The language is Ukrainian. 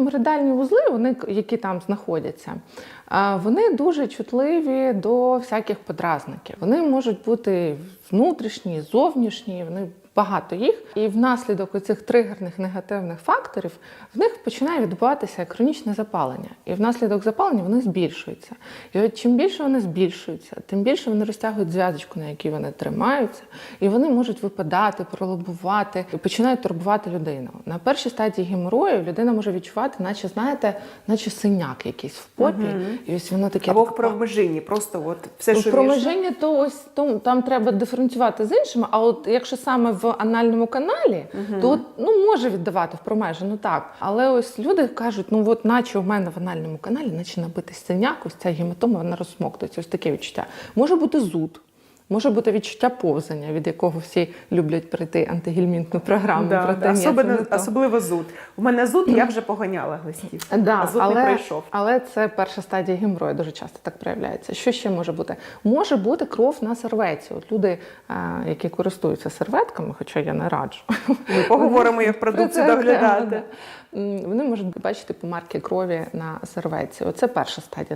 геморроїдальні вузли, вони, які там знаходяться, вони дуже чутливі до всяких подразників. Вони можуть бути внутрішні, зовнішні, вони багато їх. І внаслідок оцих тригерних негативних факторів в них починає відбуватися хронічне запалення. І внаслідок запалення вони збільшуються. І от чим більше вони збільшуються, тим більше вони розтягують зв'язочку, на якій вони тримаються, і вони можуть випадати, пролобувати і починають турбувати людину. На першій стадії геморою людина може відчувати, наче знаєте, наче синяк якийсь в попі, і ось воно таке Або в промежині, просто от все, що промеження, то ось то, там треба диференціювати з іншими. А от якщо саме в анальному каналі, то от, ну може віддавати в промежину, так. Але ось люди кажуть, ну от наче у мене в анальному каналі, наче набитий синяк, ось ця гематома, вона розсмоктується. Ось таке відчуття. Може бути зуд. Може бути відчуття повзання, від якого всі люблять пройти антигельмінтну програму. Да, проте да, ні, це особливо, не особливо зуд. У мене зуд, я вже поганяла глистів. Да, а зуд але, не прийшов. але це перша стадія геморою, дуже часто так проявляється. Що ще може бути? Може бути кров на серветці. От люди, е, які користуються серветками, хоча я не раджу. Ми поговоримо, як продукцію доглядати. Вони можуть бачити помарки крові на серветці. Оце перша стадія.